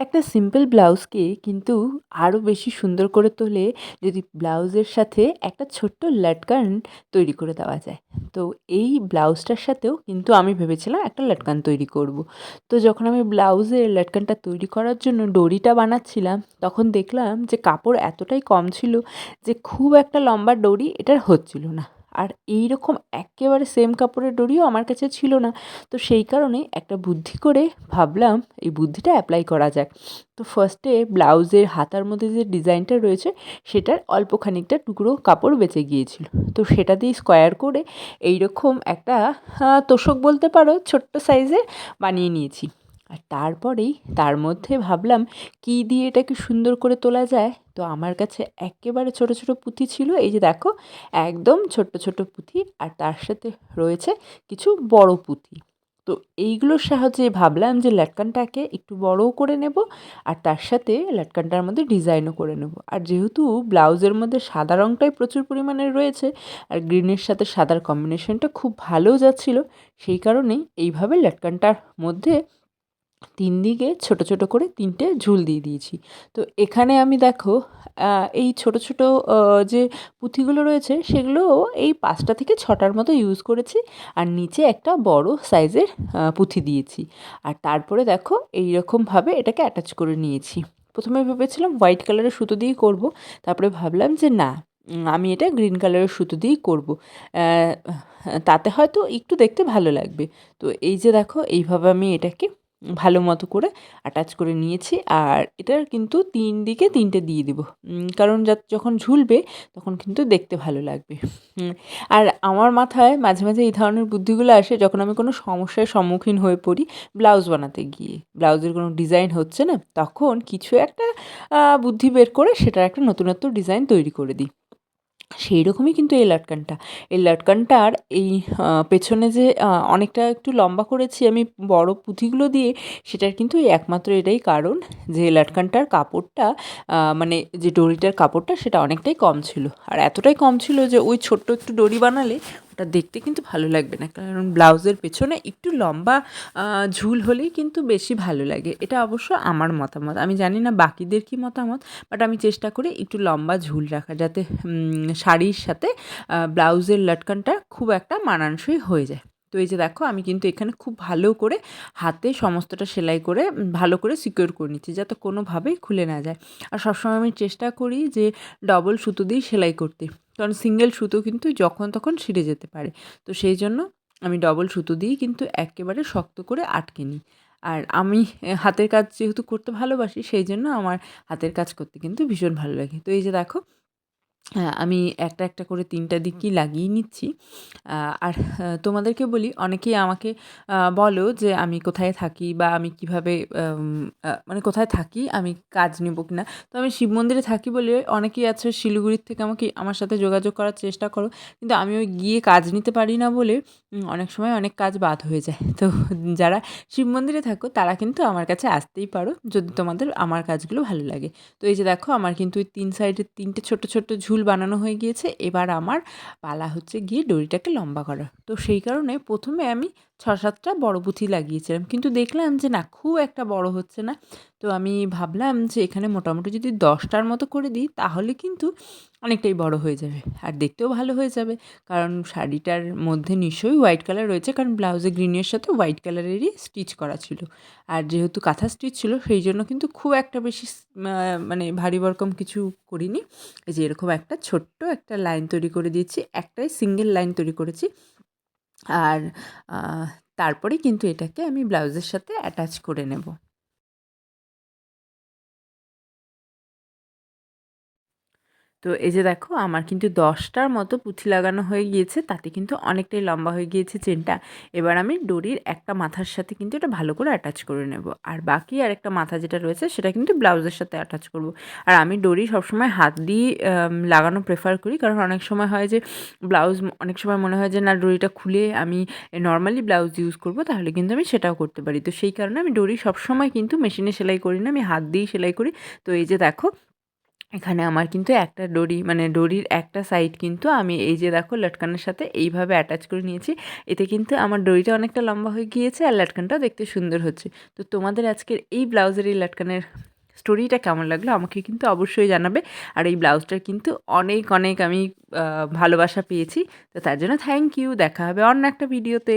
একটা সিম্পল ব্লাউজকে কিন্তু আরও বেশি সুন্দর করে তোলে যদি ব্লাউজের সাথে একটা ছোট্ট লাটকান তৈরি করে দেওয়া যায় তো এই ব্লাউজটার সাথেও কিন্তু আমি ভেবেছিলাম একটা লাটকান তৈরি করব। তো যখন আমি ব্লাউজের লাটকানটা তৈরি করার জন্য ডরিটা বানাচ্ছিলাম, তখন দেখলাম যে কাপড় এতটাই কম ছিল যে খুব একটা লম্বা ডরি এটার হচ্ছিল না আর এই রকম একেবারে সেম কাপড়ের ডরিও আমার কাছে ছিল না। তো সেই কারণে একটা বুদ্ধি করে ভাবলাম এই বুদ্ধিটা অ্যাপ্লাই করা যাক। তো ফার্স্টে ব্লাউজের হাতার মধ্যে যে ডিজাইনটা রয়েছে, সেটার অল্প খানিকটা টুকরো কাপড় বেঁচে গিয়েছিল। তো সেটা দিয়ে স্কোয়ার করে এই রকম একটা তোষক বলতে পারো, ছোট্ট সাইজে বানিয়ে নিয়েছি। আর তারপরেই তার মধ্যে ভাবলাম, কী দিয়ে এটাকে সুন্দর করে তোলা যায়? তো আমার কাছে একেবারে ছোট ছোট পুঁথি ছিল, এই যে দেখো, একদম ছোট্ট ছোট্ট পুঁথি আর তার সাথে রয়েছে কিছু বড় পুঁথি। তো এইগুলোর সাহায্যে ভাবলাম যে লাটকানটাকে একটু বড়ও করে নেব আর তার সাথে লাটকানটার মধ্যে ডিজাইনও করে নেব। আর যেহেতু ব্লাউজের মধ্যে সাদা রঙটাই প্রচুর পরিমাণে রয়েছে আর গ্রিনের সাথে সাদার কম্বিনেশনটা খুব ভালোও যাচ্ছিল, সেই কারণেই এইভাবে লাটকানটার মধ্যে তিন দিকে ছোট ছোট করে তিনটে ঝুল দিয়ে দিয়েছি। তো এখানে আমি দেখো এই ছোট ছোট যে পুঁথিগুলো রয়েছে সেগুলো এই পাঁচটা থেকে ছটার মতো ইউজ করেছি আর নিচে একটা বড় সাইজের পুঁথি দিয়েছি। আর তারপরে দেখো এই রকমভাবে এটাকে অ্যাটাচ করে নিয়েছি। প্রথমে ভেবেছিলাম হোয়াইট কালারের সুতো দিয়েই করব, তারপরে ভাবলাম যে না আমি এটা গ্রিন কালারের সুতো দিয়েই করব। তাতে হয়তো একটু দেখতে ভালো লাগবে। তো এই যে দেখো, এইভাবে আমি এটাকে ভালো মতো করে অ্যাটাচ করে নিয়েছি। আর এটার কিন্তু তিন দিকে তিনটে দিয়ে দিব। কারণ যা, যখন ঝুলবে তখন কিন্তু দেখতে ভালো লাগবে। আর আমার মাথায় মাঝে মাঝে এই ধরনের বুদ্ধিগুলো আসে যখন আমি কোনো সমস্যার সম্মুখীন হয়ে পড়ি ব্লাউজ বানাতে গিয়ে। ব্লাউজের কোনো ডিজাইন হচ্ছে না, তখন কিছু একটা বুদ্ধি বের করে সেটার একটা নতুনত্ব ডিজাইন তৈরি করে দিই। সেই রকমই কিন্তু এই লাটকানটা। এই লাটকানটার এই পেছনে যে অনেকটা একটু লম্বা করেছি আমি বড় পুঁথিগুলো দিয়ে, সেটার কিন্তু একমাত্র এটাই কারণ যে লাটকানটার কাপড়টা মানে যে ডরিটার কাপড়টা, সেটা অনেকটাই কম ছিল। আর এতটাই কম ছিল যে, ওই ছোট্ট একটু ডরি বানালে ওটা দেখতে কিন্তু ভালো লাগবে না। কারণ ব্লাউজের পেছনে একটু লম্বা ঝুল হলেই কিন্তু বেশি ভালো লাগে। এটা অবশ্য আমার মতামত। আমি জানি না বাকিদের কী মতামত বাট আমি চেষ্টা করি একটু লম্বা ঝুল রাখা যাতে শাড়ির সাথে ব্লাউজের লটকানটা খুব একটা মানানসই হয়ে যায়। তো এই যে দেখো, আমি কিন্তু এখানে খুব ভালো করে হাতে সমস্তটা সেলাই করে ভালো করে সিকিওর করে নিচ্ছি যাতে কোনোভাবেই খুলে না যায়। আর সবসময় আমি চেষ্টা করি যে ডবল সুতো দিয়েই সেলাই করতে। কারণ সিঙ্গেল সুতো কিন্তু যখন তখন ছিঁড়ে যেতে পারে। তো সেই জন্য আমি ডবল সুতো দিয়েই কিন্তু একেবারে শক্ত করে আটকে নিই। আর আমি হাতের কাজ যেহেতু করতে ভালোবাসি, সেই জন্য আমার হাতের কাজ করতে কিন্তু ভীষণ ভালো লাগে। তো এই যে দেখো আমি একটা, একটা করে তিনটা দিকই লাগিয়ে নিচ্ছি। আর তোমাদেরকে বলি অনেকেই আমাকে বলো যে আমি কোথায় থাকি বা আমি কীভাবে মানে কোথায় থাকি আমি কাজ নেব কিনা। তো আমি শিব মন্দিরে থাকি বলে অনেকেই আছে শিলিগুড়ির থেকে আমাকে আমার সাথে যোগাযোগ করার চেষ্টা করো। কিন্তু আমি ওই গিয়ে কাজ নিতে পারি না বলে অনেক সময় অনেক কাজ বাদ হয়ে যায়। তো যারা শিব মন্দিরে থাকো তারা কিন্তু আমার কাছে আসতেই পারো যদি তোমাদের আমার কাজগুলো ভালো লাগে। তো এই যে দেখো আমার কিন্তু ওই তিন সাইডে তিনটে ছোট, ছোট ঝুল বানানো হয়ে গিয়েছে। এবার আমার পালা হচ্ছে গিয়ে দড়িটাকে লম্বা করা। তো সেই কারণে প্রথমে আমি ছ সাতটা বড় পুঁথি লাগিয়েছিলাম। কিন্তু দেখলাম যে না, খুব একটা বড় হচ্ছে না। তো আমি ভাবলাম যে এখানে মোটামুটি যদি দশটার মতো করে দিই, তাহলে কিন্তু অনেকটাই বড় হয়ে যাবে। আর দেখতেও ভালো হয়ে যাবে। কারণ শাড়িটার মধ্যে নিশ্চয়ই হোয়াইট কালার রয়েছে, কারণ ব্লাউজে গ্রিনের সাথে হোয়াইট কালারেরই স্টিচ করা ছিল। আর যেহেতু কাঁথা স্টিচ ছিল, সেই জন্য কিন্তু খুব একটা বেশি মানে ভারী বরকম কিছু করিনি। এই যে এরকম একটা ছোট্ট একটা লাইন তৈরি করে দিয়েছি। একটাই সিঙ্গেল লাইন তৈরি করেছি। আর তারপরে কিন্তু এটাকে আমি ব্লাউজের সাথে অ্যাটাচ করে নেব। তো এই যে দেখো, আমার কিন্তু দশটার মতো পুঁথি লাগানো হয়ে গিয়েছে, তাতে কিন্তু অনেকটাই লম্বা হয়ে গিয়েছে চেনটা। এবার আমি ডরির একটা মাথার সাথে কিন্তু এটা ভালো করে অ্যাটাচ করে নেব। আর বাকি আর একটা মাথা যেটা রয়েছে, সেটা কিন্তু ব্লাউজের সাথে অ্যাটাচ করব। আর আমি ডরি সবসময় হাত দিয়ে লাগানো প্রেফার করি, কারণ অনেক সময় হয় যে, ব্লাউজ, অনেক সময় মনে হয় যে, না ডরিটা খুলে আমি নর্মালি ব্লাউজ ইউজ করব, তাহলে কিন্তু আমি সেটাও করতে পারি। তো সেই কারণে আমি ডরি সবসময় কিন্তু মেশিনে সেলাই করি না, আমি হাত দিয়েই সেলাই করি। তো এই যে দেখো এখানে আমার কিন্তু একটা ডরি মানে ডরির একটা সাইড কিন্তু আমি এই যে দেখো লটকানের সাথে এইভাবে অ্যাটাচ করে নিয়েছি। এতে কিন্তু আমার ডরিটা অনেকটা লম্বা হয়ে গিয়েছে আর লটকানটাও দেখতে সুন্দর হচ্ছে। তো তোমাদের আজকের এই ব্লাউজের এই লটকানের স্টোরিটা কেমন লাগল আমাকে কিন্তু অবশ্যই জানাবে। আর এই ব্লাউজটার কিন্তু অনেক অনেক আমি ভালোবাসা পেয়েছি। তো তার জন্য থ্যাংক ইউ দেখা হবে অন্য একটা ভিডিওতে